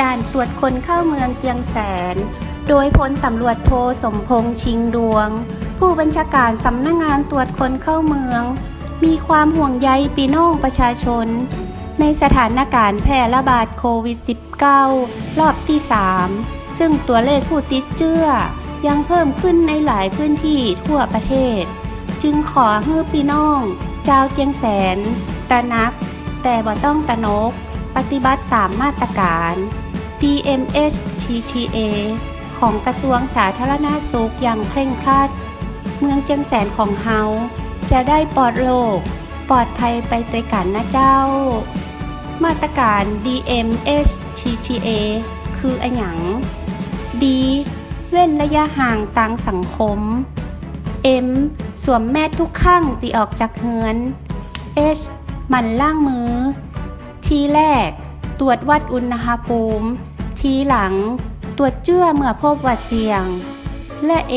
ด่านตรวจคนเข้าเมืองเจียงแสน โดยพลตำรวจโทสมพงษ์ชิงดวง ผู้บัญชาการสำนักงงานตรวจคนเข้าเมือง มีความห่วงใยปีน้องประชาชน ในสถานการณ์แพร่ระบาดโควิด -19 รอบที่ 3 ซึ่งตัวเลขผู้ติดเชื้อยังเพิ่มขึ้นในหลายพื้นที่ทั่วประเทศ จึงขอให้พี่น้องเจ้าวเจียงแสนตระหนัก แต่บ่ต้องตะนก ปฏิบัติตามมาตรการ PMHTTA ของกระทรวงสาธารณาสุขอย่างเคร่งครัด เมืองเจียงแสนของเฮาจะได้ปลอดโรคปลอดภัยไปด้วกันนะเจ้า มาตรการ DMHTTA คืออะหยัง D เว้นระยะห่างต่างสังคม M สวมแมสทุกครั้งตีออกจากเฮือน H หมันล่างมือ ทีแรก ตรวจวัดอุณหภูมิ ทีหลัง ตรวจเจื้อเมื่อพบว่าเสี่ยง และ A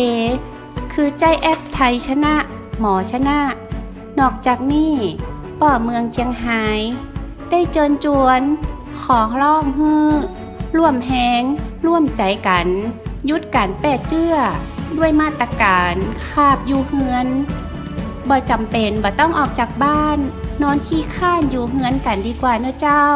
คือใจแอปไทยชนะ หมอชนะ นอกจากนี้ป่อเมืองเชียงไฮ้ได้เจิญจวน ขอร้องฮือร่วมแหงร่วมใจกัน ยุดการแปดเจื้อ ด้วยมาตรการคาบอยู่เฮือนบ่จำเป็นบ่ต้องออกจากบ้าน นอนขี้ข้านอยู่เฮือนกันดีกว่าเนอะเจ้า